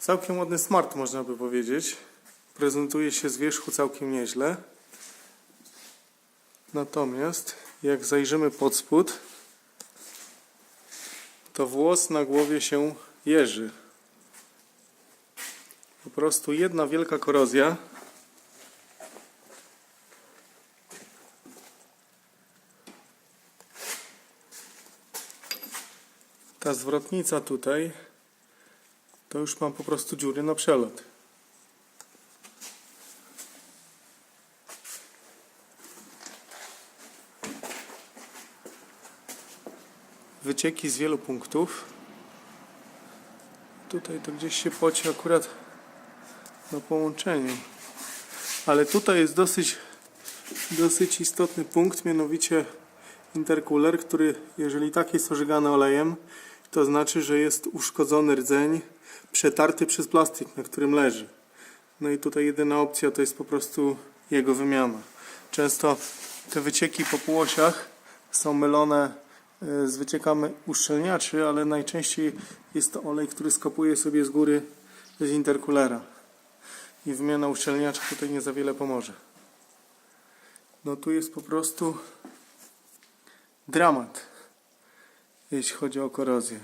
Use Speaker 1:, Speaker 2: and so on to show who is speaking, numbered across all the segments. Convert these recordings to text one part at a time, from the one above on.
Speaker 1: Całkiem ładny smart można by powiedzieć. Prezentuje się z wierzchu całkiem nieźle. Natomiast jak zajrzymy pod spód, to włos na głowie się jeży. Po prostu jedna wielka korozja. Ta zwrotnica tutaj to już mam po prostu dziury na przelot. Wycieki z wielu punktów. Tutaj to gdzieś się poci akurat na połączeniu. Ale tutaj jest dosyć, dosyć istotny punkt, mianowicie intercooler, który jeżeli tak jest ożygany olejem, to znaczy, że jest uszkodzony rdzeń przetarty przez plastik, na którym leży. No i tutaj jedyna opcja to jest po prostu jego wymiana. Często te wycieki po półosiach są mylone e, z wyciekami uszczelniaczy, ale najczęściej jest to olej, który skopuje sobie z góry z intercoolera. I wymiana uszczelniacza tutaj nie za wiele pomoże. No tu jest po prostu dramat, jeśli chodzi o korozję.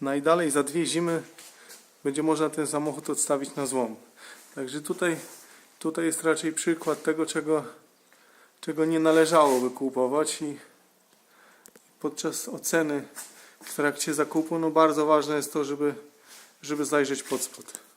Speaker 1: Najdalej za dwie zimy będzie można ten samochód odstawić na złom. Także tutaj, tutaj jest raczej przykład tego, czego, czego nie należałoby kupować i podczas oceny w trakcie zakupu no bardzo ważne jest to, żeby, żeby zajrzeć pod spód.